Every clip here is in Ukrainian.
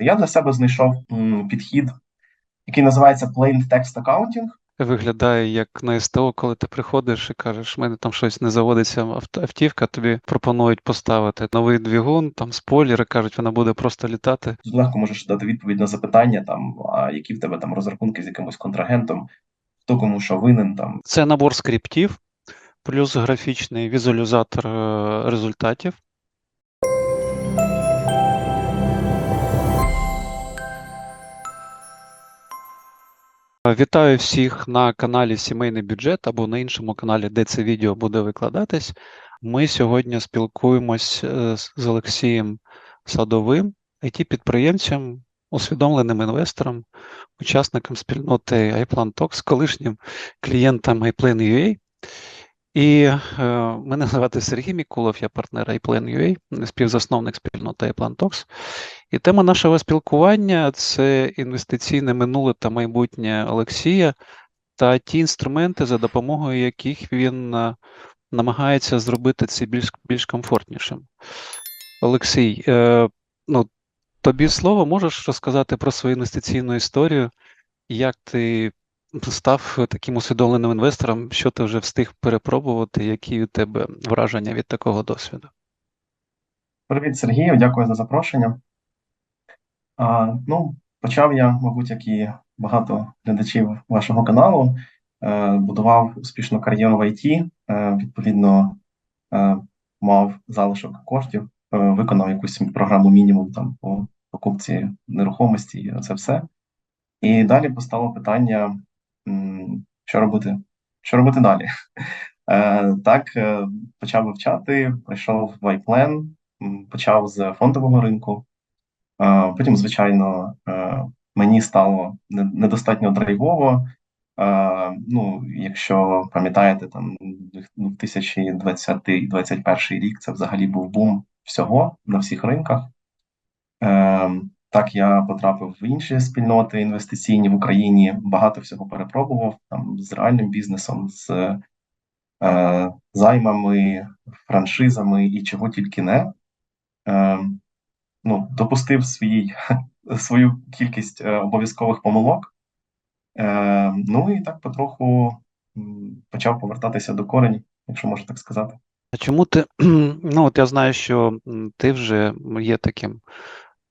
Я для себе знайшов підхід, який називається Plain Text Accounting. Виглядає як на СТО, коли ти приходиш і кажеш, в мене там щось не заводиться автівка, тобі пропонують поставити новий двигун, там спойлери, кажуть, вона буде просто літати. Тут легко можеш дати відповідь на запитання, там, а які в тебе там розрахунки з якимось контрагентом, хто кому що винен, там, Це набор скриптів, плюс графічний візуалізатор е, результатів. Вітаю всіх на каналі Сімейний бюджет або на іншому каналі, де це відео буде викладатись. Ми сьогодні спілкуємось е, з Олексієм Садовим, it підприємцем, усвідомленим інвестором, учасником спільноти iPlan Talks, колишнім клієнтом iPlan.ua. І е, мене звати Сергій Мікулов, я партнер iPlan.ua, співзасновник спільноти iPlan Talks. І тема нашого спілкування це інвестиційне минуле та майбутнє Олексія та ті інструменти, за допомогою яких він е, намагається зробити це більш, більш комфортнішим. Олексій, е, ну, тобі слово можеш розказати про свою інвестиційну історію, як ти став таким усвідомленим інвестором, що ти вже встиг перепробувати, які у тебе враження від такого досвіду? Привіт, Сергію, дякую за запрошення. А, ну, почав я, мабуть, як і багато глядачів вашого каналу, е, будував успішну кар'єру в IT, е, відповідно, е, мав залишок коштів, е, виконав якусь програму мінімум там по покупці нерухомості, і це все. І далі постало питання, що робити, що робити далі. Е, так, е, почав вивчати, прийшов в iPlan, почав з фондового ринку. Е, Потім, звичайно, е, мені стало недостатньо драйвово. Е, Ну, якщо пам'ятаєте, там ну, 2020-2021 рік це взагалі був бум всього на всіх ринках. Е, Так, я потрапив в інші спільноти інвестиційні в Україні, багато всього перепробував там з реальним бізнесом, з е, займами, франшизами і чого тільки не. Е, ну, допустив свій, свою кількість е, обов'язкових помилок. Е, ну і так потроху почав повертатися до коренів, якщо можна так сказати. А чому ти, ну от я знаю, що ти вже є таким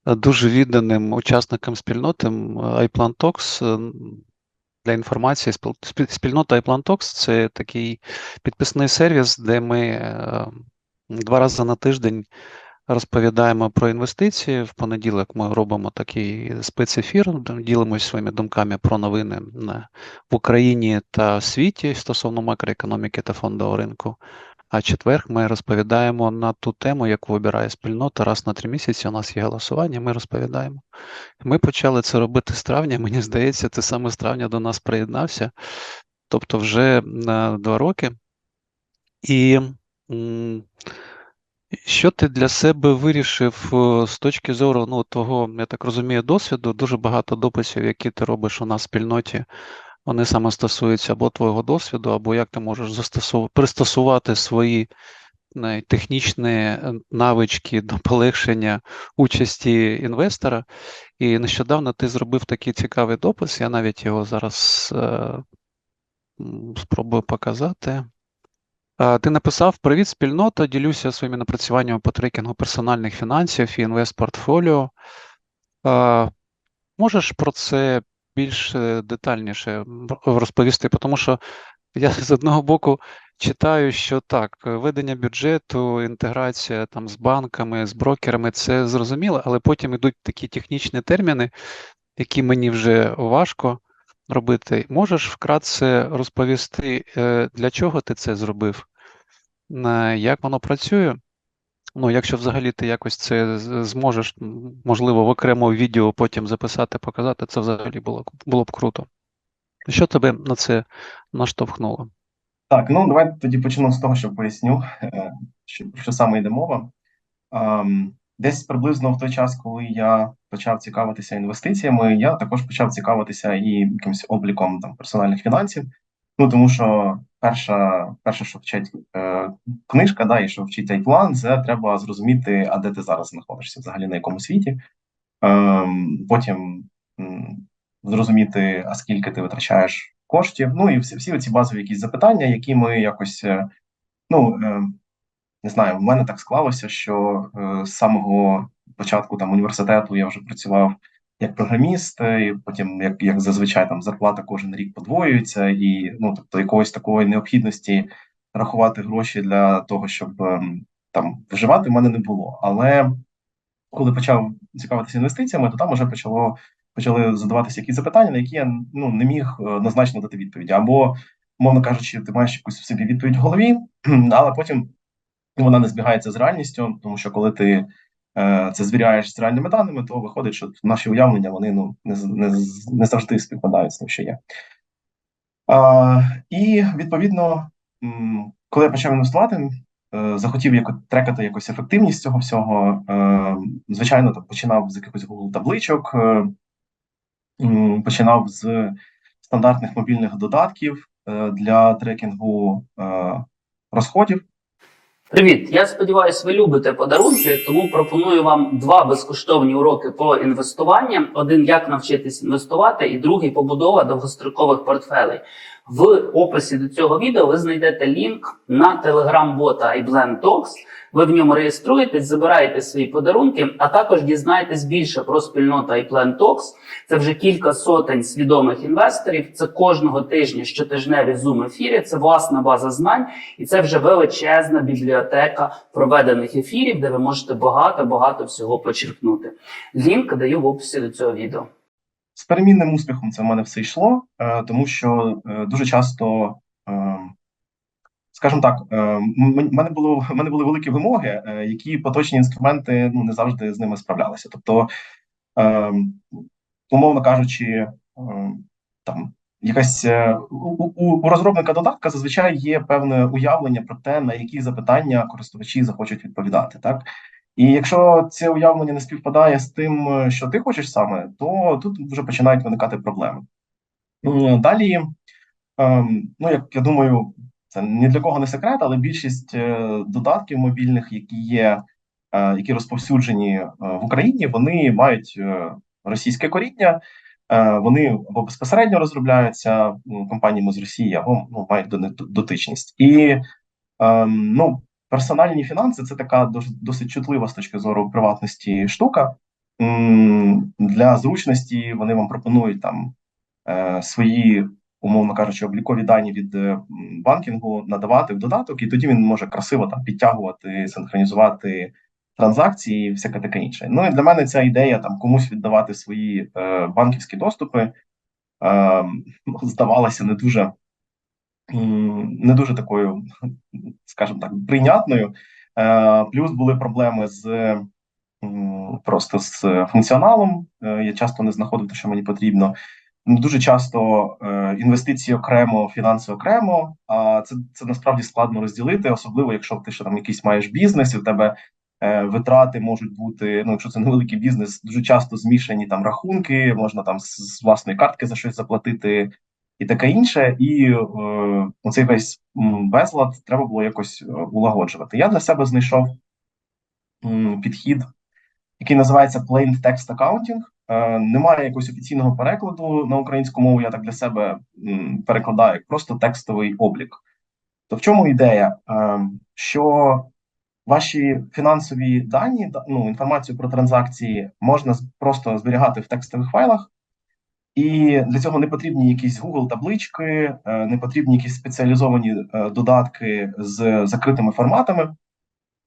дуже відданим учасником спільноти м, iPlan Talks. Е, Для інформації, спіл- спі- спільнота iPlan Talks – це такий підписний сервіс, де ми е, два рази на тиждень розповідаємо про інвестиції. В понеділок ми робимо такий спецефір, ділимося своїми думками про новини в Україні та світі стосовно макроекономіки та фондового ринку. А четверг ми розповідаємо на ту тему, яку вибирає спільнота. Раз на три місяці у нас є голосування, ми розповідаємо. Ми почали це робити з травня. Мені здається, ти саме з травня до нас приєднався, тобто вже на два роки. І що ти для себе вирішив е, з точки зору ну, твого, я так розумію, досвіду? Дуже багато дописів, які ти робиш у нас в спільноті, вони саме стосуються або твого досвіду, або як ти можеш застосов... пристосувати свої технічні е, навички до полегшення участі інвестора. І нещодавно ти зробив такий цікавий допис. Я навіть його зараз е, спробую показати. Е, Ти написав: Привіт, спільнота. Ділюся своїми напрацюваннями по трекінгу персональних фінансів і інвест-портфоліо. Е, Можеш про це більш е, детальніше розповісти? Тому що я з одного боку читаю, що так, ведення бюджету, інтеграція там з банками, з брокерами це зрозуміло, але потім йдуть такі технічні терміни, які мені вже важко робити. Можеш вкратце розповісти, е, для чого ти це зробив? Е, Як воно працює? Ну, якщо взагалі ти якось це зможеш, можливо, в окремо відео потім записати, показати, це взагалі було, було б круто. Що тебе на це наштовхнуло? Так, ну давайте тоді почну з того, що поясню, е, що, що саме йде мова. Ем, Десь приблизно в той час, коли я почав цікавитися інвестиціями, я також почав цікавитися і якимось обліком там персональних фінансів. Ну тому що перша, перше, що вчить е, книжка, да, і що вчить план, це треба зрозуміти, а де ти зараз знаходишся, взагалі на якому світі. ем, потім зрозуміти, а скільки ти витрачаєш коштів. Ну і всі, всі ці базові якісь запитання, які ми якось, е, ну е, не знаю, в мене так склалося, що е, з самого початку там університету я вже працював як програміст, і потім, як, як зазвичай, там зарплата кожен рік подвоюється, і ну тобто якоїсь такої необхідності рахувати гроші для того, щоб ем, там виживати, в мене не було. Але коли почав цікавитися інвестиціями, то там вже почало почали задаватися якісь запитання, на які я ну не міг е, однозначно дати відповіді. Або, мовно кажучи, ти маєш якусь в собі відповідь в голові, але потім вона не збігається з реальністю, тому що коли ти це звіряєш з реальними даними, то виходить, що наші уявлення вони ну не, не, не завжди співпадають з тим, що є. А, і відповідно, коли я почав інвестувати, е, захотів яко, трекати якусь ефективність цього всього. Е, звичайно, там починав з якихось Google табличок, е, починав з стандартних мобільних додатків е, для трекінгу е, розходів. Привіт! Я сподіваюся, ви любите подарунки, тому пропоную вам два безкоштовні уроки по інвестуванням: один як навчитись інвестувати, і другий побудова довгострокових портфелей. В описі до цього відео ви знайдете лінк на телеграм-бота iBlend Talks. Ви в ньому реєструєтесь, забираєте свої подарунки, а також дізнаєтесь більше про спільноту iPlan Talks. Це вже кілька сотень свідомих інвесторів. Це кожного тижня щотижневі Zoom ефіри. Це власна база знань, і це вже величезна бібліотека проведених ефірів, де ви можете багато багато всього почерпнути. Лінк даю в описі до цього відео. З перемінним успіхом це в мене все йшло, е, тому що е, дуже часто, е, скажімо так, мене було мене були великі вимоги, які поточні інструменти ну не завжди з ними справлялися. Тобто, умовно кажучи, там якась у, у, у розробника додатка зазвичай є певне уявлення про те, на які запитання користувачі захочуть відповідати, так. І якщо це уявлення не співпадає з тим, що ти хочеш саме, то тут вже починають виникати проблеми. Далі, ем, ну як я думаю, це ні для кого не секрет, але більшість е, додатків мобільних, які є, е, які розповсюджені е, в Україні, вони мають російське коріння. Вони або безпосередньо розробляються компаніями з Росії, або ну, мають до них дотичність. І ем, ну, персональні фінанси це така дос- досить чутлива з точки зору приватності штука. Для зручності вони вам пропонують там е, свої, умовно кажучи, облікові дані від е, банкінгу надавати в додаток, і тоді він може красиво там підтягувати, синхронізувати транзакції, і всяке таке інше. Ну і для мене ця ідея там комусь віддавати свої е, банківські доступи е, здавалася не дуже. Не дуже такою, скажімо так, прийнятною. Е, Плюс були проблеми з просто з функціоналом. Е, Я часто не знаходив те, що мені потрібно. Ну, Дуже часто е, інвестиції окремо, фінанси окремо. А це, це насправді складно розділити, особливо якщо ти ще там якийсь маєш бізнес, і в тебе витрати можуть бути. Ну, якщо це невеликий бізнес, дуже часто змішані там рахунки, можна там з, з власної картки за щось заплатити і таке інше. І е, оцей весь безлад треба було якось е, улагоджувати. Я для себе знайшов підхід, який називається Plain Text Accounting. Е, Немає якогось офіційного перекладу на українську мову. Я так для себе перекладаю як просто текстовий облік. То в чому ідея? Е, Що ваші фінансові дані, ну, інформацію про транзакції можна просто зберігати в текстових файлах, і для цього не потрібні якісь Google таблички, е, не потрібні якісь спеціалізовані е, додатки з закритими форматами.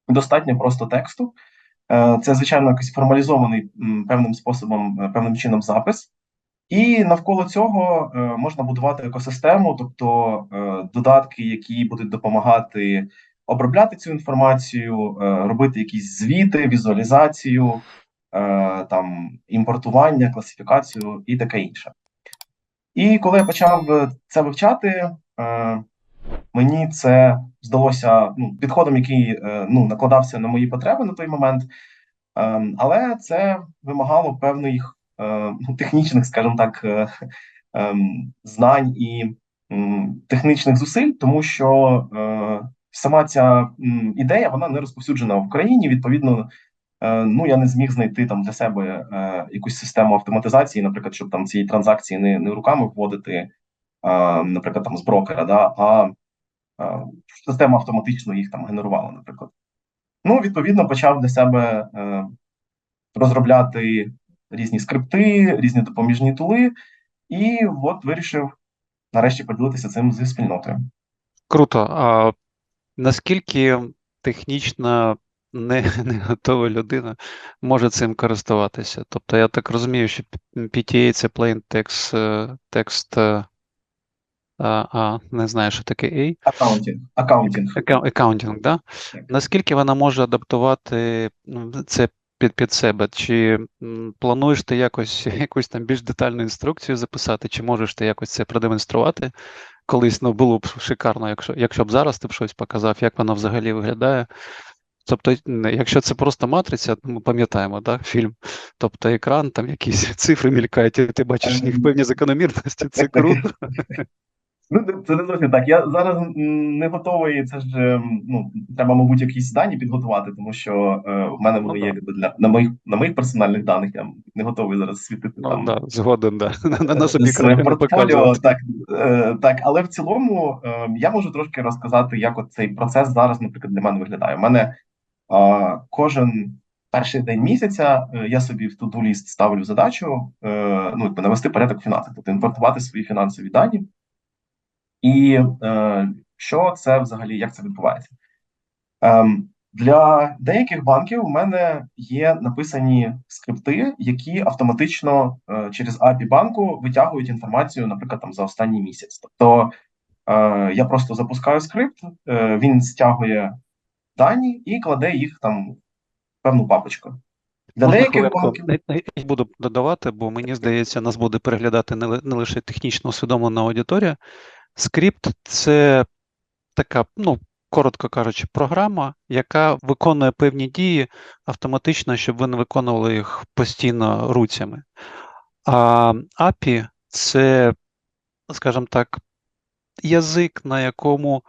Достатньо просто тексту. Е, Це, звичайно, якийсь формалізований певним способом, певним чином запис. І навколо цього можна будувати екосистему, тобто додатки, які будуть допомагати обробляти цю інформацію, робити якісь звіти, візуалізацію, там імпортування, класифікацію і таке інше. І коли я почав е, це вивчати, е, мені це здалося ну, підходом, який е, ну, накладався на мої потреби на той момент. Але це вимагало певних е, ну, технічних, скажімо так, е, знань і технічних зусиль, тому що е, сама ця ідея вона не розповсюджена в Україні. Відповідно, е, ну я не зміг знайти там для себе е, якусь систему автоматизації, наприклад, щоб там ці транзакції не, не руками вводити, е, наприклад, там з брокера, да, а е, система автоматично їх там генерувала, наприклад. Ну, відповідно, почав для себе е, розробляти різні скрипти, різні допоміжні тули, і от вирішив нарешті поділитися цим зі спільнотою. Круто. А наскільки технічно не, не готова людина може цим користуватися? Тобто я так розумію, що PTA це plain text, е, текст, е, а, а не знаю, що таке A. Аккаунтинг. Аккаунтинг. Аккау- Аккаунтинг, да? Наскільки вона може адаптувати це під, під себе? Чи плануєш ти якось якусь там більш детальну інструкцію записати, чи можеш ти якось це продемонструвати? Колись ну, було б шикарно, якщо, якщо б зараз ти б щось показав, як воно взагалі виглядає. Тобто, якщо це просто матриця, ну, ми пам'ятаємо, да, фільм, тобто екран, там якісь цифри мількають, і ти бачиш них Ем, певні закономірності, це так, так. круто. Ну, це не зовсім так. Я зараз не готовий. Це ж ем, ну треба, мабуть, якісь дані підготувати, тому що е, в мене вони Ну, є для на моїх на моїх персональних даних. Я не готовий зараз світити Ну, там да, згоден, да. На, на, собі з портфоліо. Так, е, так, але в цілому е, я можу трошки розказати, як от цей процес зараз, наприклад, для мене виглядає. У мене е, кожен перший день місяця е, я собі в to-do list ставлю задачу е, ну, навести порядок в фінансах, тобто імпортувати свої фінансові дані. І е, що це взагалі, як це відбувається? Ем, для деяких банків у мене є написані скрипти, які автоматично через API банку витягують інформацію, наприклад, там за останній місяць. Тобто я просто запускаю скрипт, він стягує дані і кладе їх там в певну папочку. Для Можна деяких банків не буду додавати, бо мені здається, нас буде переглядати не, не лише технічно усвідомлена аудиторія. Скрипт це така, ну, коротко кажучи, програма, яка виконує певні дії автоматично, щоб ви не виконували їх постійно руцями. А API це, скажімо так, язик, на якому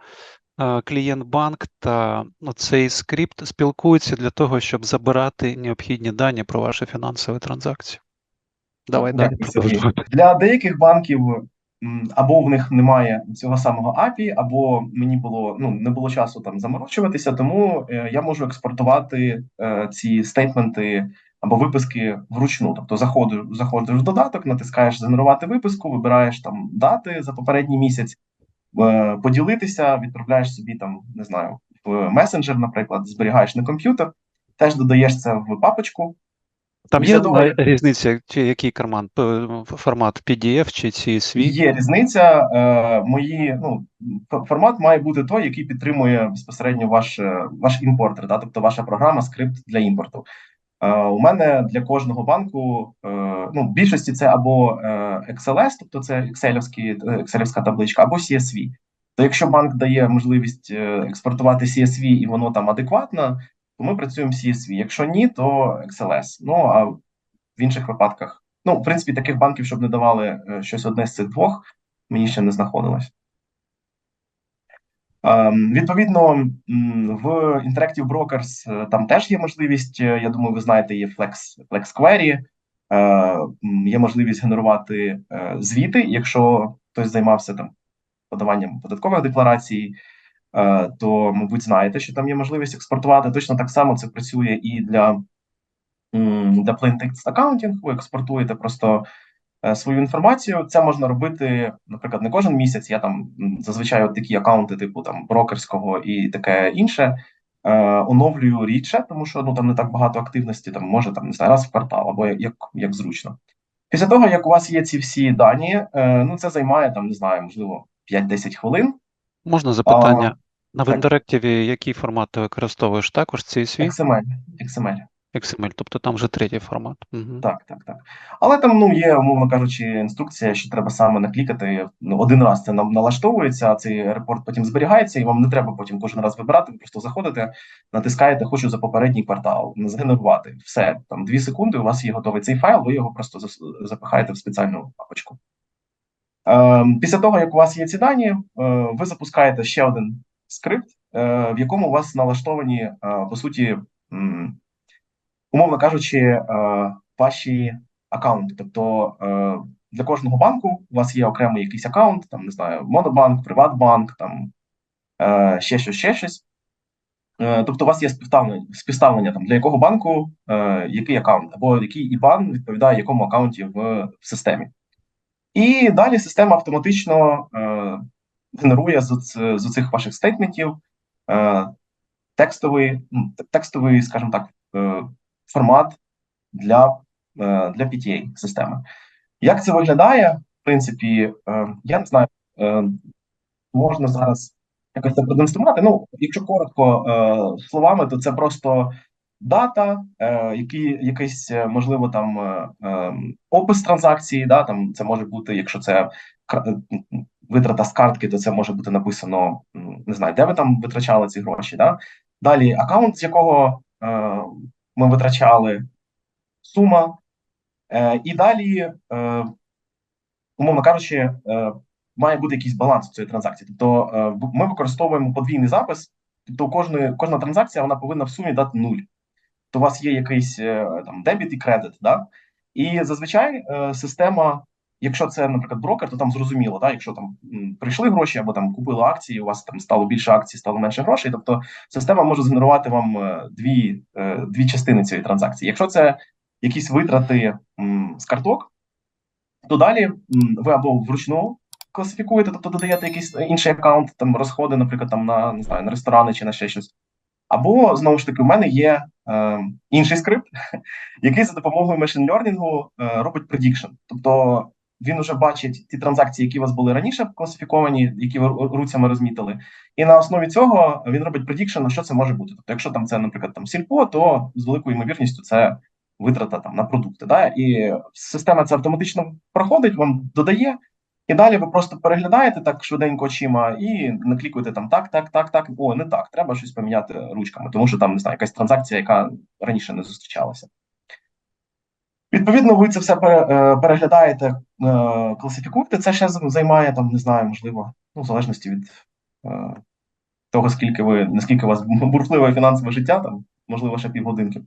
е, клієнт-банк та ну, цей скрипт спілкуються для того, щоб забирати необхідні дані про ваші фінансові транзакції. Давай далі. Для деяких банків або в них немає цього самого API, або мені було ну не було часу там заморочуватися, тому е, я можу експортувати е, ці стейтменти або виписки вручну. Тобто заходиш, заходиш в додаток, натискаєш генерувати виписку, вибираєш там дати за попередній місяць, поділитися, відправляєш собі там, не знаю, в месенджер, наприклад, зберігаєш на комп'ютер, теж додаєш це в папочку. Там є того, е, різниця, чи який карман, формат PDF чи CSV? Є різниця. Е, мої ну формат має бути той, який підтримує безпосередньо ваш е, ваш імпортер, да, тобто ваша програма, скрипт для імпорту. Е, у мене для кожного банку е, ну в більшості це або е, XLS, тобто це Excelівські, е, табличка, або CSV. То якщо банк дає можливість експортувати CSV і воно там адекватно, то ми працюємо CSV. Якщо ні, то XLS. Ну а в інших випадках Ну, в принципі, таких банків, щоб не давали щось одне з цих двох, мені ще не знаходилось. Ем, відповідно, в Interactive Brokers е, там теж є можливість, е, я думаю, ви знаєте, є Flex, Flex Query, е, є можливість генерувати звіти, якщо хтось займався там подаванням податкових декларацій, то, мабуть, знаєте, що там є можливість експортувати. Точно так само це працює і для для Plain Accounting, ви експортуєте просто свою інформацію. Це можна робити, наприклад, не кожен місяць. Я там зазвичай от такі акаунти, типу там брокерського і таке інше. Е, оновлюю рідше, тому що ну там не так багато активності, там може там не знаю, раз в квартал, або як, як зручно. Після того, як у вас є ці всі дані, е, ну це займає там, не знаю, можливо, 5-10 хвилин. Можна запитання? На так. Вендирективі який формат ти використовуєш? Також CSV? XML, XML. XML, тобто там вже третій формат. Угу. Так, так, так. Але там, ну, є, умовно кажучи, інструкція, що треба саме наклікати. Ну, один раз це налаштовується, а цей репорт потім зберігається, і вам не треба потім кожен раз вибирати. Ви просто заходите, натискаєте Хочу за попередній квартал, згенерувати. Все, там дві секунди, у вас є готовий цей файл, ви його просто запихаєте в спеціальну папочку. Ем, після того, як у вас є ці дані, е, ви запускаєте ще один скрипт, е, в якому у вас налаштовані, е, по суті, умовно кажучи, е, ваші аккаунти. Тобто е, для кожного банку у вас є окремий якийсь аккаунт, там не знаю, Монобанк, Приватбанк, там е, ще щось, ще щось. Тобто, у вас є співставлення, співставлення там для якого банку який аккаунт, або який ІБАН відповідає якому аккаунті в, в системі. І далі система автоматично е, генерує з, з, цих ваших стейтментів е, текстовий, текстовий, скажімо так, формат для, е, для PTA системи. Як це виглядає? В принципі, е, я не знаю, е, можна зараз якось це продемонструвати. Ну, якщо коротко словами, то це просто дата, які, якийсь, можливо, там опис транзакції, да, там це може бути, якщо це витрата з картки, то це може бути написано, не знаю, де ви там витрачали ці гроші. Да? Далі аккаунт, з якого ми витрачали, сума, е, і далі, е, умовно кажучи, е, має бути якийсь баланс цієї транзакції. Тобто е, ми використовуємо подвійний запис, тобто у кожної, кожна транзакція вона повинна в сумі дати нуль. То у вас є якийсь е, там дебіт і кредит, да? І зазвичай е, система, якщо це, наприклад, брокер, то там зрозуміло, да? якщо там прийшли гроші або там купили акції, у вас там стало більше акцій, стало менше грошей. Тобто система може згенерувати вам е, дві, е, дві частини цієї транзакції. Якщо це якісь витрати з карток, то далі ви або вручну класифікуєте, тобто додаєте якийсь інший аккаунт, там розходи, наприклад, там на не знаю, на ресторани чи на ще щось. Або знову ж таки, в мене є е, інший скрипт, який за допомогою machine learning е, робить prediction. Тобто він вже бачить ті транзакції, які у вас були раніше класифіковані, які ви руцями розмітили, і на основі цього він робить на що це може бути. Тобто, якщо там це, наприклад, там сільпо, то з великою ймовірністю це витрата там на продукти. Да? І система це автоматично проходить, вам додає. І далі ви просто переглядаєте так швиденько очима і наклікуєте там так, так, так, так. О, не так, треба щось поміняти ручками, тому що там не знаю, якась транзакція, яка раніше не зустрічалася. Відповідно, ви це все е, переглядаєте, е, класифікуєте. Це ще займає там, не знаю, можливо, ну, в залежності від е, того, скільки ви, наскільки у вас бурхливе фінансове життя, там, можливо, ще півгодинки.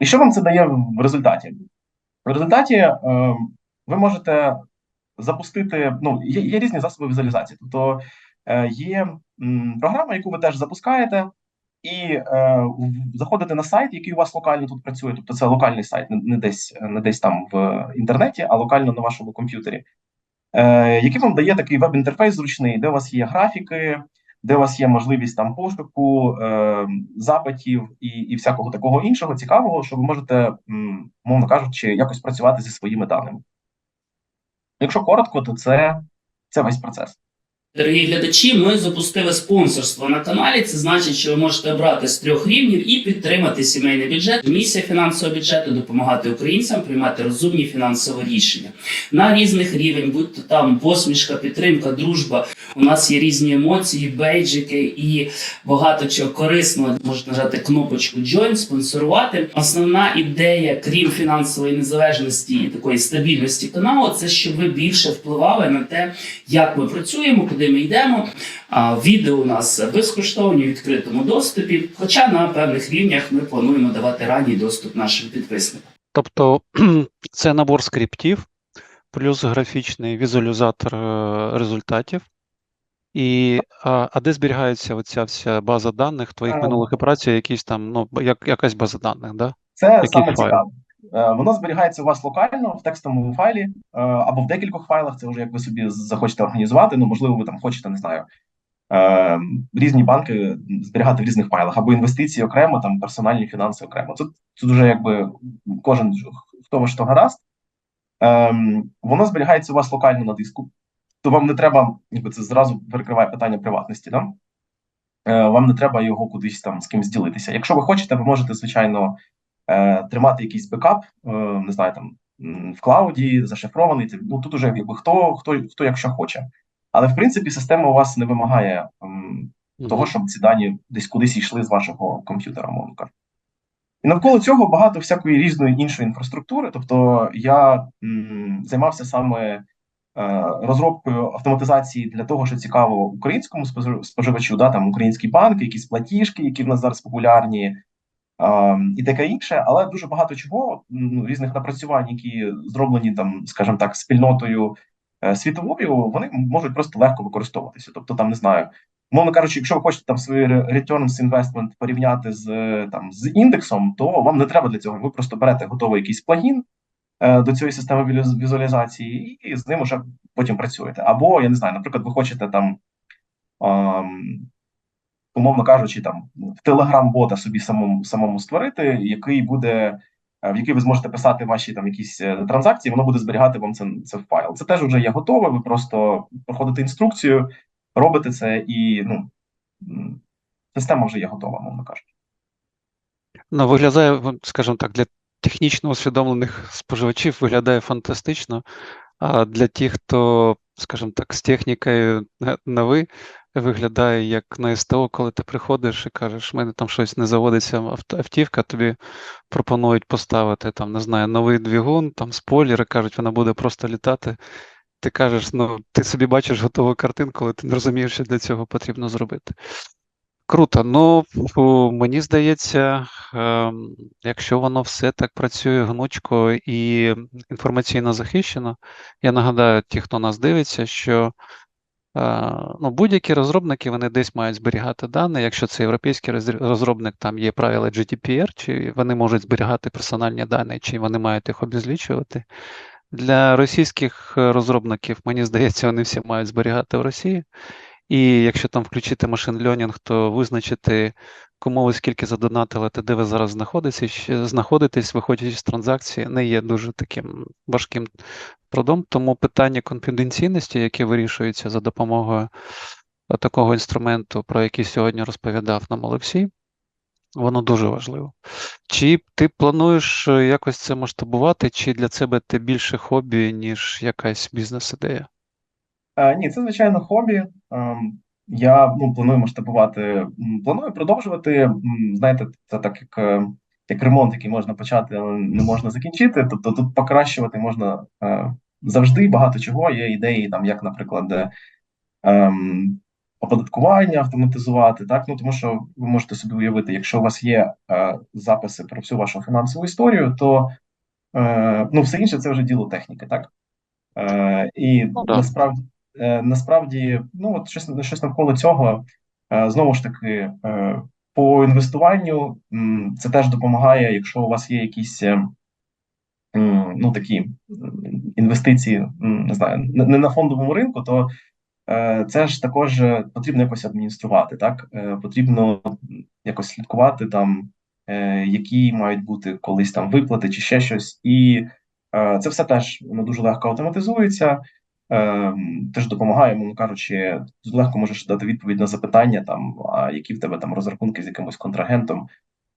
І що вам це дає в результаті? В результаті ви можете запустити. Ну, є, є різні засоби візуалізації. Тобто є програма, яку ви теж запускаєте, і е, заходите на сайт, який у вас локально тут працює. Тобто це локальний сайт, не, десь не десь там в інтернеті, а локально на вашому комп'ютері, е, який вам дає такий веб-інтерфейс зручний, де у вас є графіки. Де у вас є можливість там пошуку, е, запитів і, і всякого такого іншого цікавого, що ви можете, мовно кажучи, якось працювати зі своїми даними. Якщо коротко, то це, це весь процес. Дорогі глядачі, ми запустили спонсорство на каналі. Це значить, що ви можете обрати з трьох рівнів і підтримати сімейний бюджет. Місія фінансового бюджету допомагати українцям приймати розумні фінансові рішення на різних рівень, будь то там посмішка, підтримка, дружба. У нас є різні емоції, бейджики і багато чого корисного. Можете нажати кнопочку Join, спонсорувати. Основна ідея, крім фінансової незалежності і такої стабільності каналу, це щоб ви більше впливали на те, як ми працюємо, куди ми йдемо. А, відео у нас безкоштовні в відкритому доступі. Хоча на певних рівнях ми плануємо давати ранній доступ нашим підписникам. Тобто це набор скриптів, плюс графічний візуалізатор е, результатів. І, а, а де зберігається оця вся база даних твоїх Е, минулих операцій, якісь там, ну, як, якась база даних, да? Це Який саме файл? Е, Воно зберігається у вас локально в текстовому файлі е, або в декількох файлах. Це вже як ви собі захочете організувати. Ну, можливо, ви там хочете, не знаю, е, різні банки зберігати в різних файлах, або інвестиції окремо, там персональні фінанси окремо. Це, це дуже якби кожен хто во що гаразд. Ем, воно зберігається у вас локально на диску, то вам не треба, якби це зразу перекриває питання приватності. Да? Вам не треба його кудись там з кимось ділитися. Якщо ви хочете, ви можете, звичайно, е, тримати якийсь бекап, е, не знаю, там в клауді, зашифрований. Ну тут уже якби хто, хто, хто якщо хоче. Але в принципі система у вас не вимагає м, того, щоб ці дані десь кудись йшли з вашого комп'ютера, мовно кажучи. І навколо цього багато всякої різної іншої інфраструктури. Тобто я м, займався саме е, розробкою автоматизації для того, що цікаво українському спожи- споживачу, да, там український банк, якісь платіжки, які в нас зараз популярні, і таке інше, але дуже багато чого ну, різних напрацювань, які зроблені там, скажімо так, спільнотою е, світовою, вони можуть просто легко використовуватися. Тобто, там не знаю, мовно кажучи, якщо ви хочете там свій returns investment порівняти з там з індексом, то вам не треба для цього. Ви просто берете готовий якийсь плагін е, до цієї системи візуалізації, і з ним вже потім працюєте. Або я не знаю, наприклад, ви хочете там. ам, умовно кажучи, там Telegram-бота собі самому самому створити, який буде, е, в який ви зможете писати ваші там якісь е, транзакції, воно буде зберігати вам це, це в файл. Це теж вже є готове. Ви просто проходите інструкцію, робите це, і ну система вже є готова, мовно кажучи. Ну, виглядає, скажімо так, для технічно усвідомлених споживачів виглядає фантастично. А для тих, хто, скажімо так, з технікою на- на ви, виглядає як на СТО, коли ти приходиш і кажеш, в мене там щось не заводиться автівка, тобі пропонують поставити там, не знаю, новий двигун, там спойлери, кажуть, вона буде просто літати. Ти кажеш, ну, ти собі бачиш готову картинку, але ти не розумієш, що для цього потрібно зробити. Круто. Ну, мені здається, ем, якщо воно все так працює гнучко і інформаційно захищено, я нагадаю, ті, хто нас дивиться, що ну, будь-які розробники вони десь мають зберігати дані. Якщо це європейський розробник, там є правила GDPR, чи вони можуть зберігати персональні дані, чи вони мають їх обізлічувати. Для російських е, розробників, мені здається, вони всі мають зберігати в Росії. І якщо там включити машин льонінг, то визначити, кому ви скільки задонатили, та де ви зараз знаходитесь, знаходитесь, виходячи з транзакції, не є дуже таким важким трудом. Тому питання конфіденційності, яке вирішується за допомогою такого інструменту, про який сьогодні розповідав нам Олексій, воно дуже важливо. Чи ти плануєш е, якось це масштабувати, чи для тебе це більше хобі, ніж якась бізнес-ідея? Е, ні, це звичайно хобі. Я ну, планую масштабувати, планую продовжувати. Знаєте, це так як, е, як ремонт, який можна почати, але не можна закінчити. Тобто тут покращувати можна е, завжди багато чого. Є ідеї, там, як, наприклад, ем, оподаткування автоматизувати, так? Ну, тому що ви можете собі уявити, якщо у вас є е, записи про всю вашу фінансову історію, то е, ну, все інше це вже діло техніки, так? Е, і Ну, насправді, насправді, ну от щось щось навколо цього. Е, знову ж таки, е, по інвестуванню це теж допомагає, якщо у вас є якісь е, ну такі інвестиції, не знаю, не, на фондовому ринку, то е, це ж також е, потрібно якось адмініструвати, так? Е, потрібно якось слідкувати там, е, які мають бути колись там виплати чи ще щось. І е, це все теж воно дуже легко автоматизується. Е, теж допомагає, мовно кажучи, легко можеш дати відповідь на запитання, там, а які в тебе там розрахунки з якимось контрагентом,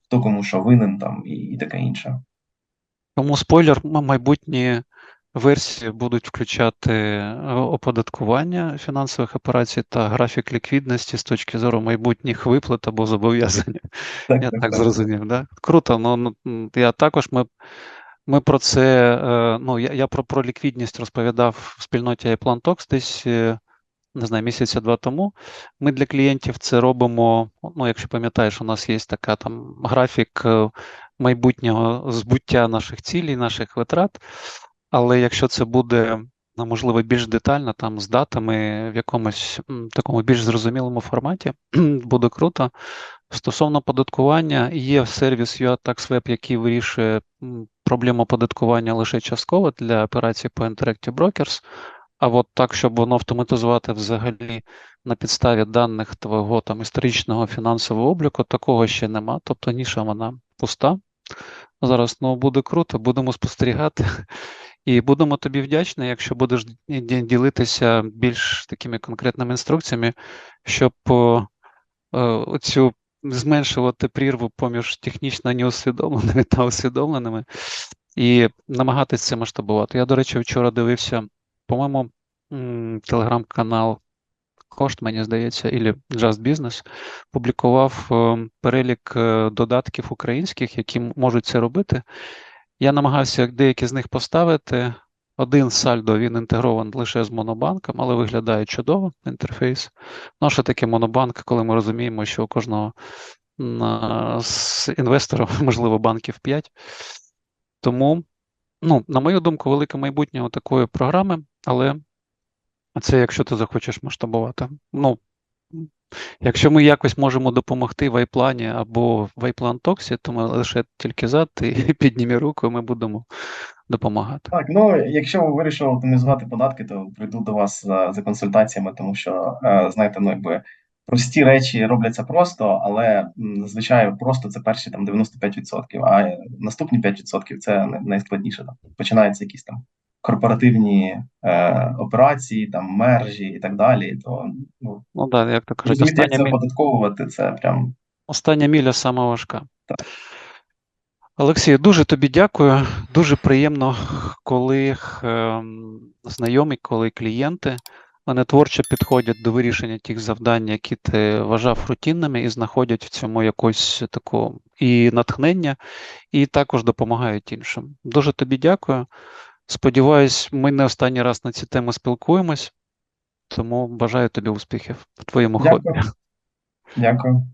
хто кому що винен там і, і таке інше. Тому спойлер, майбутні версії будуть включати е, оподаткування фінансових операцій та графік ліквідності з точки зору майбутніх виплат або зобов'язань. Так, Я так, так так. зрозумів, да? Круто. Ну, ну, я також ми, ми про це. е, Ну, я, я про, про ліквідність розповідав в спільноті iPlan Talks десь, е, не знаю, місяця два тому. Ми для клієнтів це робимо. Ну, якщо пам'ятаєш, у нас є така там графік е, майбутнього збуття наших цілей, наших витрат. Але якщо це буде, ну, можливо, більш детально, там з датами в якомусь такому більш зрозумілому форматі, буде круто. Стосовно податкування, є сервіс UA Tax Web, який вирішує проблему оподаткування лише частково для операцій по Interactive Brokers. А от так, щоб воно автоматизувати взагалі на підставі даних твого там історичного фінансового обліку, такого ще нема. Тобто ніша вона пуста. Зараз ну буде круто, будемо спостерігати. І будемо тобі вдячні, якщо будеш ді- ді- ділитися більш такими конкретними інструкціями, щоб е, оцю зменшувати прірву поміж технічно неусвідомленими та усвідомленими і намагатися масштабувати. Я, до речі, вчора дивився, по-моєму, телеграм-канал Кошт, мені здається, і Just Business публікував е, перелік е, додатків українських, які можуть це робити. Я намагався деякі з них поставити. Один сальдо він інтегрований лише з монобанком, але виглядає чудово інтерфейс. Ну, що таке монобанк, коли ми розуміємо, що у кожного з інвестором, можливо, банків 5. Тому, ну, на мою думку, велике майбутнє такої програми, але це якщо ти захочеш масштабувати. Ну, якщо ми якось можемо допомогти в айплані або в айплан Токсі, то ми лише тільки за, ти підніми руку, і ми будемо допомагати. Так, ну якщо ви вирішили оптимізувати податки, то прийду до вас за, за консультаціями, тому що е, знаєте, ну якби прості речі робляться просто, але зазвичай просто це перші там 95%, а наступні 5% це най- найскладніше. Там починаються якісь там корпоративні е, операції, там мержі і так далі. То ну Ну так, як то кажуть, остання, мі... оподатковувати, це прям остання міля сама важка. Так. Олексію, дуже тобі дякую. Дуже приємно, коли ем, знайомі, коли клієнти вони творчо підходять до вирішення тих завдань, які ти вважав рутинними, і знаходять в цьому якось таку і натхнення, і також допомагають іншим. Дуже тобі дякую. Сподіваюсь, ми не останній раз на ці теми спілкуємось, тому бажаю тобі успіхів в твоєму хобі. дякую. Дякую.